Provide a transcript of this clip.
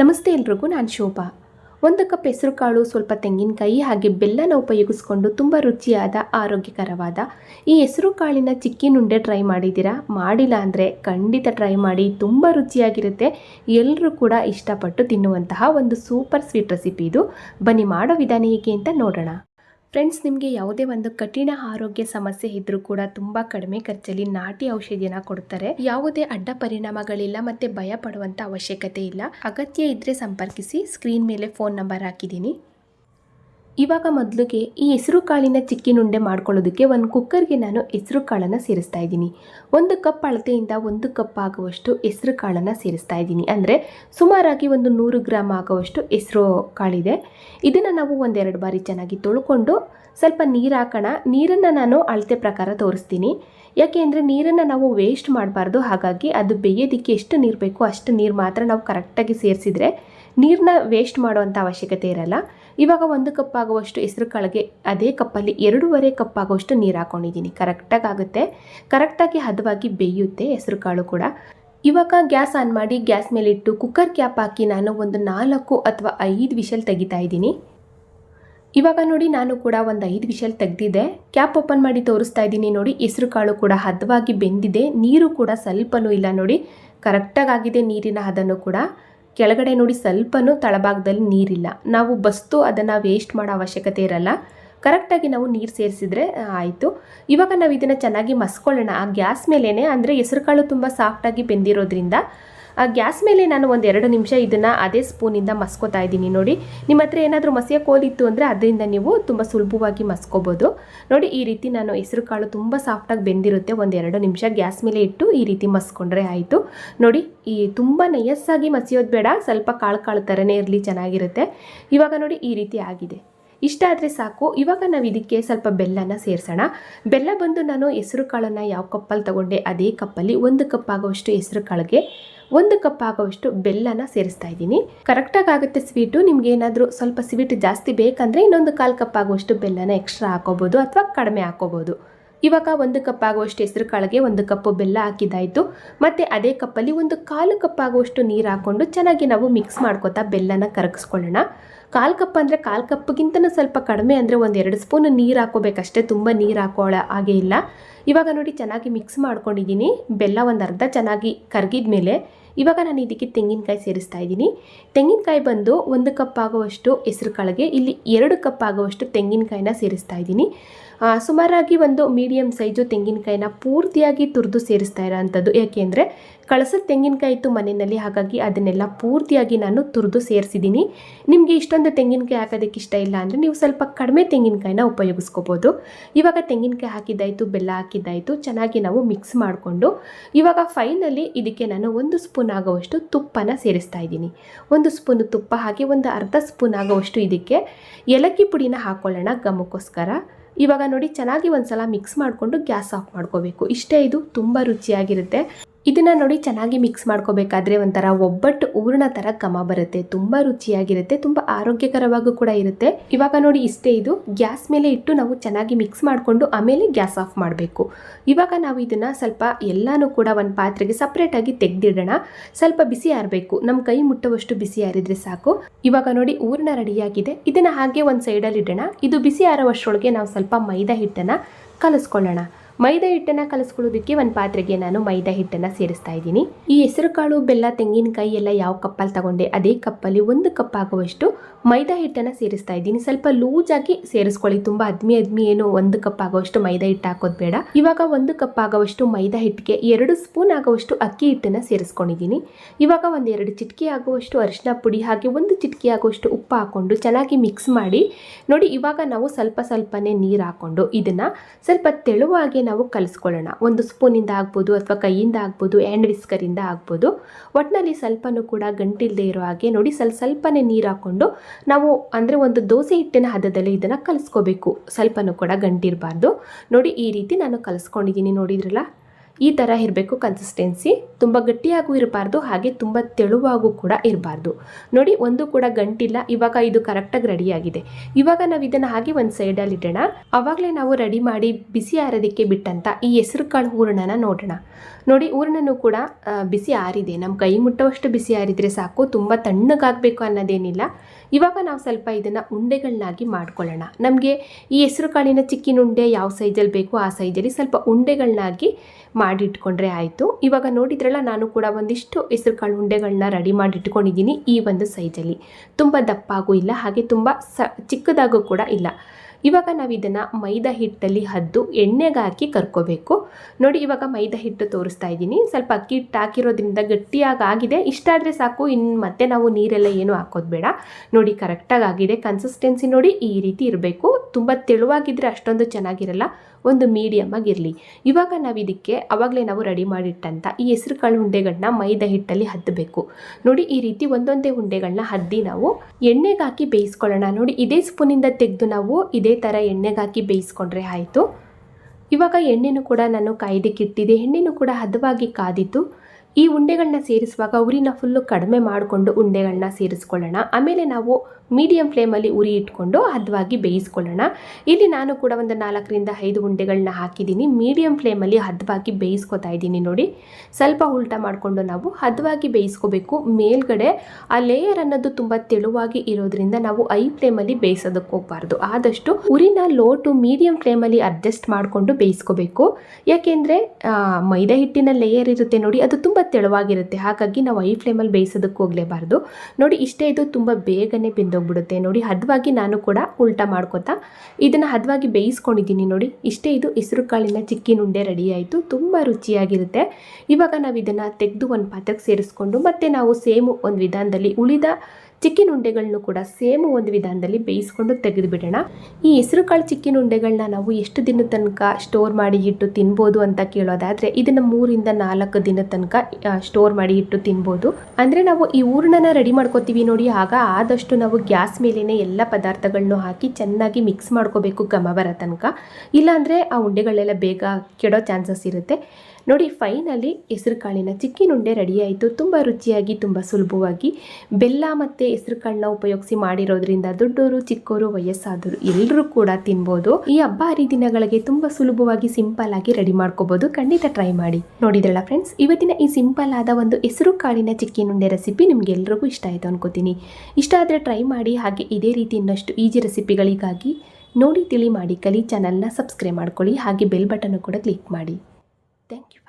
ನಮಸ್ತೆ ಎಲ್ರಿಗೂ, ನಾನು ಶೋಭಾ. ಒಂದು ಕಪ್ ಹೆಸರುಕಾಳು ಸ್ವಲ್ಪ ತೆಂಗಿನಕಾಯಿ ಹಾಗೆ ಬೆಲ್ಲನ ಉಪಯೋಗಿಸ್ಕೊಂಡು ತುಂಬ ರುಚಿಯಾದ, ಆರೋಗ್ಯಕರವಾದ ಈ ಹೆಸರುಕಾಳಿನ ಚಿಕ್ಕಿನುಂಡೆ ಟ್ರೈ ಮಾಡಿದ್ದೀರಾ? ಮಾಡಿಲ್ಲ ಅಂದರೆ ಖಂಡಿತ ಟ್ರೈ ಮಾಡಿ, ತುಂಬ ರುಚಿಯಾಗಿರುತ್ತೆ. ಎಲ್ಲರೂ ಕೂಡ ಇಷ್ಟಪಟ್ಟು ತಿನ್ನುವಂತಹ ಒಂದು ಸೂಪರ್ ಸ್ವೀಟ್ ರೆಸಿಪಿ ಇದು. ಬನ್ನಿ, ಮಾಡೋ ವಿಧಾನ ಹೇಗೆ ಅಂತ ನೋಡೋಣ. ಫ್ರೆಂಡ್ಸ್ ನಿಮಗೆ ಯಾವುದೇ ಒಂದು ಕಠಿಣ ಆರೋಗ್ಯ ಸಮಸ್ಯೆ ಇದ್ರೂ ಕೂಡ ತುಂಬಾ ಕಡಿಮೆ ಖರ್ಚಲ್ಲಿ ನಾಟಿ ಔಷಧಿಯನ್ನ ಕೊಡ್ತಾರೆ. ಯಾವುದೇ ಅಡ್ಡ ಪರಿಣಾಮಗಳಿಲ್ಲ ಮತ್ತೆ ಭಯ ಪಡುವಂತ ಅವಶ್ಯಕತೆ ಇಲ್ಲ. ಅಗತ್ಯ ಇದ್ರೆ ಸಂಪರ್ಕಿಸಿ. ಸ್ಕ್ರೀನ್ ಮೇಲೆ ಫೋನ್ ನಂಬರ್ ಹಾಕಿದ್ದೀನಿ. ಇವಾಗ ಮೊದಲಿಗೆ ಈ ಹೆಸರು ಕಾಳಿನ ಚಿಕ್ಕಿನುಂಡೆ ಮಾಡ್ಕೊಳ್ಳೋದಕ್ಕೆ ಒಂದು ಕುಕ್ಕರ್ಗೆ ನಾನು ಹೆಸರು ಕಾಳನ್ನು ಸೇರಿಸ್ತಾ ಇದ್ದೀನಿ. ಒಂದು ಕಪ್ ಅಳತೆಯಿಂದ ಒಂದು ಕಪ್ ಆಗುವಷ್ಟು ಹೆಸರು ಕಾಳನ್ನು ಸೇರಿಸ್ತಾ ಇದ್ದೀನಿ. ಅಂದರೆ ಸುಮಾರಾಗಿ ಒಂದು ನೂರು ಗ್ರಾಮ್ ಆಗುವಷ್ಟು ಹೆಸರು ಕಾಳಿದೆ. ಇದನ್ನು ನಾವು ಒಂದೆರಡು ಬಾರಿ ಚೆನ್ನಾಗಿ ತೊಳ್ಕೊಂಡು ಸ್ವಲ್ಪ ನೀರು ಹಾಕೋಣ. ನೀರನ್ನು ನಾನು ಅಳತೆ ಪ್ರಕಾರ ತೋರಿಸ್ತೀನಿ. ಯಾಕೆ ಅಂದರೆ ನೀರನ್ನು ನಾವು ವೇಸ್ಟ್ ಮಾಡಬಾರ್ದು. ಹಾಗಾಗಿ ಅದು ಬೇಯೋದಕ್ಕೆ ಎಷ್ಟು ನೀರು ಬೇಕೋ ಅಷ್ಟು ನೀರು ಮಾತ್ರ ನಾವು ಕರೆಕ್ಟಾಗಿ ಸೇರಿಸಿದ್ರೆ ನೀರನ್ನ ವೇಸ್ಟ್ ಮಾಡುವಂಥ ಅವಶ್ಯಕತೆ ಇರಲ್ಲ. ಇವಾಗ ಒಂದು ಕಪ್ ಆಗುವಷ್ಟು ಹೆಸರು ಕಾಳಿಗೆ, ಅದೇ ಕಪ್ಪಲ್ಲಿ ಎರಡೂವರೆ ಕಪ್ ಆಗುವಷ್ಟು ನೀರು ಹಾಕ್ಕೊಂಡಿದ್ದೀನಿ ಕರೆಕ್ಟಾಗಿ ಆಗುತ್ತೆ. ಕರೆಕ್ಟಾಗಿ ಹದವಾಗಿ ಬೇಯುತ್ತೆ ಹೆಸರು ಕಾಳು ಕೂಡ. ಇವಾಗ ಗ್ಯಾಸ್ ಆನ್ ಮಾಡಿ ಗ್ಯಾಸ್ ಮೇಲೆ ಇಟ್ಟು ಕುಕ್ಕರ್ ಕ್ಯಾಪ್ ಹಾಕಿ ನಾನು ಒಂದು ನಾಲ್ಕು ಅಥವಾ ಐದು ವಿಷಲ್ ತೆಗಿತಾ ಇದ್ದೀನಿ. ಇವಾಗ ನೋಡಿ ನಾನು ಕೂಡ ಒಂದು ಐದು ವಿಷಲ್ ತೆಗೆದಿದ್ದೆ ಕ್ಯಾಪ್ ಓಪನ್ ಮಾಡಿ ತೋರಿಸ್ತಾ ಇದ್ದೀನಿ ನೋಡಿ, ಹೆಸರು ಕಾಳು ಕೂಡ ಹದವಾಗಿ ಬೆಂದಿದೆ. ನೀರು ಕೂಡ ಸ್ವಲ್ಪನೂ ಇಲ್ಲ ನೋಡಿ. ಕರೆಕ್ಟಾಗಿ ಆಗಿದೆ ನೀರಿನ ಹದನು ಕೂಡ. ಕೆಳಗಡೆ ನೋಡಿ ಸ್ವಲ್ಪನೂ ತಳಭಾಗದಲ್ಲಿ ನೀರಿಲ್ಲ. ನಾವು ಬಸ್ತು ಅದನ್ನು ವೇಸ್ಟ್ ಮಾಡೋ ಅವಶ್ಯಕತೆ ಇರಲ್ಲ. ಕರೆಕ್ಟಾಗಿ ನಾವು ನೀರು ಸೇರಿಸಿದ್ರೆ ಆಯಿತು. ಇವಾಗ ನಾವು ಇದನ್ನು ಚೆನ್ನಾಗಿ ಮಸ್ಕೊಳ್ಳೋಣ. ಆ, ಗ್ಯಾಸ್ ಮೇಲೇ ಅಂದರೆ ಹೆಸರುಕಾಳು ತುಂಬ ಸಾಫ್ಟಾಗಿ ಬೆಂದಿರೋದ್ರಿಂದ ಆ ಗ್ಯಾಸ್ ಮೇಲೆ ನಾನು ಒಂದು ಎರಡು ನಿಮಿಷ ಇದನ್ನು ಅದೇ ಸ್ಪೂನಿಂದ ಮಸ್ಕೋತಾ ಇದ್ದೀನಿ. ನೋಡಿ, ನಿಮ್ಮ ಹತ್ರ ಏನಾದರೂ ಮಸಿಯ ಕೋಲಿತ್ತು ಅಂದರೆ ಅದರಿಂದ ನೀವು ತುಂಬ ಸುಲಭವಾಗಿ ಮಸ್ಕೋಬೋದು. ನೋಡಿ, ಈ ರೀತಿ ನಾನು ಹೆಸರು ಕಾಳು ತುಂಬ ಸಾಫ್ಟಾಗಿ ಬೆಂದಿರುತ್ತೆ. ಒಂದು ಎರಡು ನಿಮಿಷ ಗ್ಯಾಸ್ ಮೇಲೆ ಇಟ್ಟು ಈ ರೀತಿ ಮಸ್ಕೊಂಡ್ರೆ ಆಯಿತು. ನೋಡಿ, ಈ ತುಂಬ ನಯಸ್ಸಾಗಿ ಮಸಿಯೋದು ಬೇಡ, ಸ್ವಲ್ಪ ಕಾಳು ಕಾಳು ಥರನೇ ಇರಲಿ, ಚೆನ್ನಾಗಿರುತ್ತೆ. ಇವಾಗ ನೋಡಿ, ಈ ರೀತಿ ಆಗಿದೆ. ಇಷ್ಟ ಆದರೆ ಸಾಕು. ಇವಾಗ ನಾವು ಇದಕ್ಕೆ ಸ್ವಲ್ಪ ಬೆಲ್ಲನ ಸೇರಿಸೋಣ. ಬೆಲ್ಲ ಬಂದು ನಾನು ಹೆಸರು ಕಾಳನ್ನು ಯಾವ ಕಪ್ಪಲ್ಲಿ ತಗೊಂಡೆ ಅದೇ ಕಪ್ಪಲ್ಲಿ ಒಂದು ಕಪ್ ಆಗುವಷ್ಟು ಹೆಸರು ಕಾಳಿಗೆ, ಒಂದು ಕಪ್ ಆಗುವಷ್ಟು ಬೆಲ್ಲನ ಸೇರಿಸ್ತಾ ಇದ್ದೀನಿ. ಕರೆಕ್ಟಾಗಿ ಆಗುತ್ತೆ ಸ್ವೀಟು. ನಿಮ್ಗೆ ಏನಾದರೂ ಸ್ವಲ್ಪ ಸ್ವೀಟ್ ಜಾಸ್ತಿ ಬೇಕಂದರೆ ಇನ್ನೊಂದು ಕಾಲು ಕಪ್ ಆಗುವಷ್ಟು ಬೆಲ್ಲನ ಎಕ್ಸ್ಟ್ರಾ ಹಾಕೋಬೋದು ಅಥವಾ ಕಡಿಮೆ ಹಾಕೋಬೋದು. ಇವಾಗ ಒಂದು ಕಪ್ ಆಗುವಷ್ಟು ಹೆಸರು ಕಾಳಿಗೆ, ಒಂದು ಕಪ್ಪು ಬೆಲ್ಲ ಹಾಕಿದ್ದಾಯಿತು. ಮತ್ತು ಅದೇ ಕಪ್ಪಲ್ಲಿ ಒಂದು ಕಾಲು ಕಪ್ ಆಗುವಷ್ಟು ನೀರು ಹಾಕ್ಕೊಂಡು ಚೆನ್ನಾಗಿ ನಾವು ಮಿಕ್ಸ್ ಮಾಡ್ಕೋತಾ ಬೆಲ್ಲನ ಕರಗಿಸ್ಕೊಳ್ಳೋಣ. ಕಾಲು ಕಪ್ ಅಂದರೆ ಕಾಲು ಕಪ್ಗಿಂತನೂ ಸ್ವಲ್ಪ ಕಡಿಮೆ ಅಂದರೆ ಒಂದು ಎರಡು ಸ್ಪೂನ್ ನೀರು ಹಾಕೋಬೇಕಷ್ಟೇ, ತುಂಬ ನೀರು ಹಾಕೋಳ ಹಾಗೆ ಇಲ್ಲ. ಇವಾಗ ನೋಡಿ ಚೆನ್ನಾಗಿ ಮಿಕ್ಸ್ ಮಾಡ್ಕೊಂಡಿದ್ದೀನಿ. ಬೆಲ್ಲ ಒಂದು ಅರ್ಧ ಚೆನ್ನಾಗಿ ಕರಗಿದ ಮೇಲೆ ಇವಾಗ ನಾನು ಇದಕ್ಕೆ ತೆಂಗಿನಕಾಯಿ ಸೇರಿಸ್ತಾ ಇದ್ದೀನಿ. ತೆಂಗಿನಕಾಯಿ ಬಂದು ಒಂದು ಕಪ್ ಆಗುವಷ್ಟು ಹೆಸರು ಕಾಳಿಗೆ, ಇಲ್ಲಿ ಎರಡು ಕಪ್ ಆಗುವಷ್ಟು ತೆಂಗಿನಕಾಯಿನ ಸೇರಿಸ್ತಾ ಇದ್ದೀನಿ. ಸುಮಾರಾಗಿ ಒಂದು ಮೀಡಿಯಮ್ ಸೈಜು ತೆಂಗಿನಕಾಯಿನ ಪೂರ್ತಿಯಾಗಿ ತುರಿದು ಸೇರಿಸ್ತಾ ಇರೋವಂಥದ್ದು ಯಾಕೆಂದರೆ ಕಳಸದ ತೆಂಗಿನಕಾಯಿ ಇತ್ತು ಮನೆಯಲ್ಲಿ, ಹಾಗಾಗಿ ಅದನ್ನೆಲ್ಲ ಪೂರ್ತಿಯಾಗಿ ನಾನು ತುರಿದು ಸೇರಿಸಿದ್ದೀನಿ ನಿಮಗೆ ಇಷ್ಟೊಂದು ತೆಂಗಿನಕಾಯಿ ಹಾಕೋದಕ್ಕೆ ಇಷ್ಟ ಇಲ್ಲ ಅಂದರೆ ನೀವು ಸ್ವಲ್ಪ ಕಡಿಮೆ ತೆಂಗಿನಕಾಯಿನ ಉಪಯೋಗಿಸ್ಕೋಬೋದು. ಇವಾಗ ತೆಂಗಿನಕಾಯಿ ಹಾಕಿದ್ದಾಯಿತು, ಬೆಲ್ಲ ಹಾಕಿದ್ದಾಯಿತು, ಚೆನ್ನಾಗಿ ನಾವು ಮಿಕ್ಸ್ ಮಾಡಿಕೊಂಡು ಇವಾಗ ಫೈನಲಿ ಇದಕ್ಕೆ ನಾನು ಒಂದು ಸ್ಪೂನ್ ಆಗೋವಷ್ಟು ತುಪ್ಪನ ಸೇರಿಸ್ತಾ ಇದ್ದೀನಿ. ಒಂದು ಸ್ಪೂನು ತುಪ್ಪ ಹಾಕಿ ಒಂದು ಅರ್ಧ ಸ್ಪೂನ್ ಆಗೋವಷ್ಟು ಇದಕ್ಕೆ ಏಲಕ್ಕಿ ಪುಡಿನ ಹಾಕ್ಕೊಳ್ಳೋಣ ಗಮಕ್ಕೋಸ್ಕರ. ಇವಾಗ ನೋಡಿ ಚೆನ್ನಾಗಿ ಒಂದ್ಸಲ ಮಿಕ್ಸ್ ಮಾಡಿಕೊಂಡು ಗ್ಯಾಸ್ ಆಫ್ ಮಾಡ್ಕೋಬೇಕು. ಇಷ್ಟೇ ಇದು ತುಂಬ ರುಚಿಯಾಗಿರುತ್ತೆ. ಇದನ್ನ ನೋಡಿ ಚೆನ್ನಾಗಿ ಮಿಕ್ಸ್ ಮಾಡ್ಕೋಬೇಕಾದ್ರೆ ಒಂಥರ ಒಬ್ಬಟ್ಟು ಹೂರ್ಣ ಥರ ಕಮ ಬರುತ್ತೆ, ತುಂಬ ರುಚಿಯಾಗಿರುತ್ತೆ, ತುಂಬ ಆರೋಗ್ಯಕರವಾಗೂ ಕೂಡ ಇರುತ್ತೆ. ಇವಾಗ ನೋಡಿ ಇಷ್ಟೇ ಇದು. ಗ್ಯಾಸ್ ಮೇಲೆ ಇಟ್ಟು ನಾವು ಚೆನ್ನಾಗಿ ಮಿಕ್ಸ್ ಮಾಡಿಕೊಂಡು ಆಮೇಲೆ ಗ್ಯಾಸ್ ಆಫ್ ಮಾಡಬೇಕು. ಇವಾಗ ನಾವು ಇದನ್ನ ಸ್ವಲ್ಪ ಎಲ್ಲಾನು ಕೂಡ ಒಂದು ಪಾತ್ರೆಗೆ ಸಪ್ರೇಟಾಗಿ ತೆಗೆದಿಡೋಣ. ಸ್ವಲ್ಪ ಬಿಸಿ ಆರಬೇಕು. ನಮ್ಮ ಕೈ ಮುಟ್ಟುವಷ್ಟು ಬಿಸಿ ಆರಿದ್ರೆ ಸಾಕು. ಇವಾಗ ನೋಡಿ ಹೂರ್ಣ ರೆಡಿಯಾಗಿದೆ. ಇದನ್ನ ಹಾಗೆ ಒಂದು ಸೈಡಲ್ಲಿ ಇಡೋಣ. ಇದು ಬಿಸಿ ಆರೋವಷ್ಟರೊಳಗೆ ನಾವು ಸ್ವಲ್ಪ ಮೈದಾ ಹಿಟ್ಟನ್ನು ಕಲಿಸ್ಕೊಳ್ಳೋಣ. ಮೈದಾ ಹಿಟ್ಟನ್ನು ಕಲಸ್ಕೊಳ್ಳೋದಕ್ಕೆ ಒಂದು ಪಾತ್ರೆಗೆ ನಾನು ಮೈದಾ ಹಿಟ್ಟನ್ನು ಸೇರಿಸ್ತಾ ಇದ್ದೀನಿ. ಈ ಹೆಸರುಕಾಳು ಬೆಲ್ಲ, ತೆಂಗಿನಕಾಯಿ ಎಲ್ಲ ಯಾವ ಕಪ್ಪಲ್ಲಿ ತಗೊಂಡೆ ಅದೇ ಕಪ್ಪಲ್ಲಿ ಒಂದು ಕಪ್ ಆಗುವಷ್ಟು ಮೈದಾ ಹಿಟ್ಟನ್ನು ಸೇರಿಸ್ತಾ ಇದ್ದೀನಿ. ಸ್ವಲ್ಪ ಲೂಜಾಗಿ ಸೇರಿಸ್ಕೊಳ್ಳಿ. ತುಂಬ ಅದ್ಮಿ ಅದ್ಮಿ ಏನು ಒಂದು ಕಪ್ ಆಗುವಷ್ಟು ಮೈದಾ ಹಿಟ್ಟು ಹಾಕೋದು ಬೇಡ. ಇವಾಗ ಒಂದು ಕಪ್ ಆಗುವಷ್ಟು ಮೈದಾ ಹಿಟ್ಟಿಗೆ ಎರಡು ಸ್ಪೂನ್ ಆಗುವಷ್ಟು ಅಕ್ಕಿ ಹಿಟ್ಟನ್ನು ಸೇರಿಸ್ಕೊಂಡಿದ್ದೀನಿ. ಇವಾಗ ಒಂದೆರಡು ಚಿಟಕಿ ಆಗುವಷ್ಟು ಅರಿಶಿನ ಪುಡಿ, ಹಾಗೆ ಒಂದು ಚಿಟಕಿ ಆಗುವಷ್ಟು ಉಪ್ಪು ಹಾಕ್ಕೊಂಡು ಚೆನ್ನಾಗಿ ಮಿಕ್ಸ್ ಮಾಡಿ ನೋಡಿ ಇವಾಗ ನಾವು ಸ್ವಲ್ಪ ಸ್ವಲ್ಪನೇ ನೀರು ಹಾಕ್ಕೊಂಡು ಇದನ್ನು ಸ್ವಲ್ಪ ತೆಳುವಾಗಿ ನಾವು ಕಲಿಸ್ಕೊಳ್ಳೋಣ. ಒಂದು ಸ್ಪೂನಿಂದ ಆಗ್ಬೋದು ಅಥವಾ ಕೈಯಿಂದ ಆಗ್ಬೋದು ಆ್ಯಂಡ್ ವಿಸ್ಕರಿಂದ ಆಗ್ಬೋದು. ಒಟ್ಟಿನಲ್ಲಿ ಸ್ವಲ್ಪನೂ ಕೂಡ ಗಂಟಿಲ್ಲದೆ ಇರೋ ಹಾಗೆ ನೋಡಿ ಸ್ವಲ್ಪ ಸ್ವಲ್ಪನೇ ನೀರು ಹಾಕ್ಕೊಂಡು ನಾವು ಅಂದರೆ ಒಂದು ದೋಸೆ ಹಿಟ್ಟಿನ ಹದದಲ್ಲಿ ಇದನ್ನು ಕಲಿಸ್ಕೋಬೇಕು. ಸ್ವಲ್ಪನೂ ಕೂಡ ಗಂಟಿರಬಾರ್ದು. ನೋಡಿ ಈ ರೀತಿ ನಾನು ಕಲಿಸ್ಕೊಂಡಿದ್ದೀನಿ ನೋಡಿದ್ರಲ್ಲ? ಈ ಥರ ಇರಬೇಕು ಕನ್ಸಿಸ್ಟೆನ್ಸಿ ತುಂಬ ಗಟ್ಟಿಯಾಗೂ ಇರಬಾರ್ದು, ಹಾಗೆ ತುಂಬ ತೆಳುವಾಗೂ ಕೂಡ ಇರಬಾರ್ದು. ನೋಡಿ, ಒಂದು ಕೂಡ ಗಂಟಿಲ್ಲ, ಇವಾಗ ಇದು ಕರೆಕ್ಟಾಗಿ ರೆಡಿಯಾಗಿದೆ ಇವಾಗ ನಾವು ಇದನ್ನು ಹಾಗೆ ಒಂದು ಸೈಡಲ್ಲಿ ಇಡೋಣ. ಆವಾಗಲೇ ನಾವು ರೆಡಿ ಮಾಡಿ ಬಿಸಿ ಆರೋದಕ್ಕೆ ಬಿಟ್ಟಂತ ಈ ಹೆಸರು ಕಾಳು ಹೂರಣನ ನೋಡೋಣ. ನೋಡಿ, ಹೂರ್ಣನೂ ಕೂಡ ಬಿಸಿ ಆರಿದೆ. ನಮ್ಮ ಕೈ ಮುಟ್ಟುವಷ್ಟು ಬಿಸಿ ಆರಿದ್ರೆ ಸಾಕು, ತುಂಬ ತಣ್ಣಗಾಗಬೇಕು ಅನ್ನೋದೇನಿಲ್ಲ. ಇವಾಗ ನಾವು ಸ್ವಲ್ಪ ಇದನ್ನು ಉಂಡೆಗಳನ್ನಾಗಿ ಮಾಡ್ಕೊಳ್ಳೋಣ. ನಮಗೆ ಈ ಹೆಸರು ಕಾಳಿನ ಚಿಕ್ಕಿನ ಉಂಡೆ ಯಾವ ಸೈಜಲ್ಲಿ ಬೇಕು ಆ ಸೈಜಲ್ಲಿ ಸ್ವಲ್ಪ ಉಂಡೆಗಳನ್ನಾಗಿ ಮಾಡಿಟ್ಕೊಂಡ್ರೆ ಆಯಿತು. ಇವಾಗ ನೋಡಿದ್ರಲ್ಲ, ನಾನು ಕೂಡ ಒಂದಿಷ್ಟು ಹೆಸರು ಕಾಳು ಉಂಡೆಗಳನ್ನ ರೆಡಿ ಮಾಡಿ ಇಟ್ಕೊಂಡಿದ್ದೀನಿ ಈ ಒಂದು ಸೈಜಲ್ಲಿ. ತುಂಬ ದಪ್ಪಾಗೂ ಇಲ್ಲ, ಹಾಗೆ ತುಂಬ ಸ, ಚಿಕ್ಕದಾಗೂ ಕೂಡ ಇಲ್ಲ. ಇವಾಗ ನಾವು ಇದನ್ನು ಮೈದಾ ಹಿಟ್ಟಲ್ಲಿ ಹದ್ದು ಎಣ್ಣೆಗೆ ಹಾಕಿ ಕರ್ಕೋಬೇಕು. ನೋಡಿ, ಇವಾಗ ಮೈದಾ ಹಿಟ್ಟು ತೋರಿಸ್ತಾ ಇದ್ದೀನಿ. ಸ್ವಲ್ಪ ಅಕ್ಕಿ ಹಿಟ್ಟು ಹಾಕಿರೋದ್ರಿಂದ ಗಟ್ಟಿಯಾಗಿ ಆಗಿದೆ. ಇಷ್ಟ ಆದರೆ ಸಾಕು ಇನ್ನು ಮತ್ತೆ ನಾವು ನೀರೆಲ್ಲ ಏನು ಹಾಕೋದು ಬೇಡ. ನೋಡಿ, ಕರೆಕ್ಟಾಗಿ ಆಗಿದೆ. ಕನ್ಸಿಸ್ಟೆನ್ಸಿ ನೋಡಿ ಈ ರೀತಿ ಇರಬೇಕು. ತುಂಬ ತೆಳುವಾಗಿದ್ದರೆ ಅಷ್ಟೊಂದು ಚೆನ್ನಾಗಿರಲ್ಲ. ಒಂದು ಮೀಡಿಯಮ್ ಆಗಿರಲಿ. ಇವಾಗ ನಾವು ಇದಕ್ಕೆ ಅವಾಗಲೇ ನಾವು ರೆಡಿ ಮಾಡಿಟ್ಟಂಥ ಈ ಹೆಸರು ಕಾಳು ಉಂಡೆಗಳನ್ನ ಮೈದಾ ಹಿಟ್ಟಲ್ಲಿ ಹದ್ದಬೇಕು ನೋಡಿ ಈ ರೀತಿ ಒಂದೊಂದೇ ಉಂಡೆಗಳನ್ನ ಹದ್ದಿ ನಾವು ಎಣ್ಣೆಗಾಕಿ ಬೇಯಿಸ್ಕೊಳ್ಳೋಣ. ನೋಡಿ ಇದೇ ಸ್ಪೂನಿಂದ ತೆಗೆದು ನಾವು ಇದೇ ಥರ ಎಣ್ಣೆಗಾಕಿ ಬೇಯಿಸ್ಕೊಂಡ್ರೆ ಆಯಿತು. ಇವಾಗ ಎಣ್ಣೆನೂ ಕೂಡ ನಾನು ಕಾಯ್ದಿಕ್ಕಿಟ್ಟಿದೆ ಎಣ್ಣೆನೂ ಕೂಡ ಹದವಾಗಿ ಕಾದಿತ್ತು ಈ ಉಂಡೆಗಳನ್ನ ಸೇರಿಸುವಾಗ ಉರಿನ ಫುಲ್ಲು ಕಡಿಮೆ ಮಾಡಿಕೊಂಡು ಉಂಡೆಗಳನ್ನ ಸೇರಿಸ್ಕೊಳ್ಳೋಣ. ಆಮೇಲೆ ನಾವು ಮೀಡಿಯಂ ಫ್ಲೇಮಲ್ಲಿ ಉರಿ ಇಟ್ಕೊಂಡು ಹದವಾಗಿ ಬೇಯಿಸ್ಕೊಳ್ಳೋಣ. ಇಲ್ಲಿ ನಾನು ಕೂಡ ಒಂದು ನಾಲ್ಕರಿಂದ ಐದು ಉಂಡೆಗಳನ್ನ ಹಾಕಿದ್ದೀನಿ. ಮೀಡಿಯಂ ಫ್ಲೇಮಲ್ಲಿ ಹದವಾಗಿ ಬೇಯಿಸ್ಕೊತಾ ಇದ್ದೀನಿ ನೋಡಿ. ಸ್ವಲ್ಪ ಉಲ್ಟ ಮಾಡಿಕೊಂಡು ನಾವು ಹದವಾಗಿ ಬೇಯಿಸ್ಕೋಬೇಕು. ಮೇಲ್ಗಡೆ ಆ ಲೇಯರ್ ಅನ್ನೋದು ತುಂಬ ತೆಳುವಾಗಿ ಇರೋದ್ರಿಂದ ನಾವು ಐ ಫ್ಲೇಮಲ್ಲಿ ಬೇಯಿಸೋದಕ್ಕೆ ಹೋಗಬಾರ್ದು. ಆದಷ್ಟು ಉರಿನ ಲೋ ಟು ಮೀಡಿಯಂ ಫ್ಲೇಮಲ್ಲಿ ಅಡ್ಜಸ್ಟ್ ಮಾಡಿಕೊಂಡು ಬೇಯಿಸ್ಕೋಬೇಕು. ಯಾಕೆಂದರೆ ಮೈದಾ ಹಿಟ್ಟಿನ ಲೇಯರ್ ಇರುತ್ತೆ ನೋಡಿ, ಅದು ತುಂಬ ತೆಳುವಾಗಿರುತ್ತೆ. ಹಾಗಾಗಿ ನಾವು ಐ ಫ್ಲೇಮಲ್ಲಿ ಬೇಯಿಸೋದಕ್ಕೆ ಹೋಗಲೇಬಾರ್ದು. ನೋಡಿ, ಇಷ್ಟೇ ಇದು ತುಂಬ ಬೇಗನೆ ಬೆಂದೋಗ್ಬಿಡುತ್ತೆ. ನೋಡಿ, ಹದವಾಗಿ ನಾನು ಕೂಡ ಉಲ್ಟಾ ಮಾಡ್ಕೋತಾ ಇದನ್ನು ಹದವಾಗಿ ಬೇಯಿಸ್ಕೊಂಡಿದ್ದೀನಿ ನೋಡಿ. ಇಷ್ಟೇ ಇದು ಹೆಸರು ಕಾಳಿನ ಚಿಕ್ಕಿನ ಉಂಡೆ ರೆಡಿ ಆಯಿತು. ತುಂಬ ರುಚಿಯಾಗಿರುತ್ತೆ. ಇವಾಗ ನಾವು ಇದನ್ನು ತೆಗೆದು ಒಂದು ಪಾತ್ರಕ್ಕೆ ಸೇರಿಸ್ಕೊಂಡು ಮತ್ತೆ ನಾವು ಸೇಮು ಒಂದು ವಿಧಾನದಲ್ಲಿ ಉಳಿದ ಚಿಕ್ಕಿನ ಉಂಡೆಗಳನ್ನು ಕೂಡ ಸೇಮ್ ಒಂದು ವಿಧಾನದಲ್ಲಿ ಬೇಯಿಸ್ಕೊಂಡು ತೆಗೆದು ಬಿಡೋಣ ಈ ಹೆಸರು ಕಾಳು ಚಿಕ್ಕಿನ ಉಂಡೆಗಳನ್ನ ನಾವು ಎಷ್ಟು ದಿನದ ತನಕ ಸ್ಟೋರ್ ಮಾಡಿ ಇಟ್ಟು ತಿನ್ಬೋದು ಅಂತ ಕೇಳೋದಾದರೆ ಇದನ್ನು ಮೂರಿಂದ ನಾಲ್ಕು ದಿನದ ತನಕ ಸ್ಟೋರ್ ಮಾಡಿ ಇಟ್ಟು ತಿನ್ಬೋದು. ಅಂದರೆ ನಾವು ಈ ಹೂರ್ಣನ ರೆಡಿ ಮಾಡ್ಕೋತೀವಿ ನೋಡಿ, ಆಗ ಆದಷ್ಟು ನಾವು ಗ್ಯಾಸ್ ಮೇಲೇ ಎಲ್ಲ ಪದಾರ್ಥಗಳನ್ನು ಹಾಕಿ ಚೆನ್ನಾಗಿ ಮಿಕ್ಸ್ ಮಾಡ್ಕೋಬೇಕು ಘಮ ಬರೋ ತನಕ. ಇಲ್ಲಾಂದರೆ ಆ ಉಂಡೆಗಳೆಲ್ಲ ಬೇಗ ಕೆಡೋ ಚಾನ್ಸಸ್ ಇರುತ್ತೆ. ನೋಡಿ ಫೈನಲಿ ಹೆಸರು ಕಾಳಿನ ಚಿಕ್ಕಿನ ಉಂಡೆ ರೆಡಿ ಆಯಿತು. ತುಂಬ ರುಚಿಯಾಗಿ, ತುಂಬ ಸುಲಭವಾಗಿ ಬೆಲ್ಲ ಮತ್ತು ಹೆಸರುಕಾಳನ್ನ ಉಪಯೋಗಿಸಿ ಮಾಡಿರೋದ್ರಿಂದ ದೊಡ್ಡವರು ಚಿಕ್ಕವರು ವಯಸ್ಸಾದವರು ಎಲ್ಲರೂ ಕೂಡ ತಿನ್ಬೋದು. ಈ ಹಬ್ಬ ಹರಿದಿನಗಳಿಗೆ ತುಂಬ ಸುಲಭವಾಗಿ ಸಿಂಪಲ್ ಆಗಿ ರೆಡಿ ಮಾಡ್ಕೋಬೋದು. ಖಂಡಿತ ಟ್ರೈ ಮಾಡಿ. ನೋಡಿದ್ರಲ್ಲ ಫ್ರೆಂಡ್ಸ್ ಇವತ್ತಿನ ಈ ಸಿಂಪಲ್ ಆದ ಒಂದು ಹೆಸರು ಕಾಳಿನ ಚಿಕ್ಕಿನ ಉಂಡೆ ರೆಸಿಪಿ ನಿಮ್ಗೆ ಎಲ್ರಿಗೂ ಇಷ್ಟ ಆಯಿತು ಅನ್ಕೋತೀನಿ. ಇಷ್ಟ ಆದರೆ ಟ್ರೈ ಮಾಡಿ, ಹಾಗೆ ಇದೇ ರೀತಿ ಇನ್ನಷ್ಟು ಈಜಿ ರೆಸಿಪಿಗಳಿಗಾಗಿ ನೋಡಿ, ತಿಳಿ ಮಾಡಿ, ಕಲಿ ಚಾನಲ್ನ ಸಬ್ಸ್ಕ್ರೈಬ್ ಮಾಡ್ಕೊಳ್ಳಿ, ಹಾಗೆ ಬೆಲ್ ಬಟನ್ ಕೂಡ ಕ್ಲಿಕ್ ಮಾಡಿ. Thank you.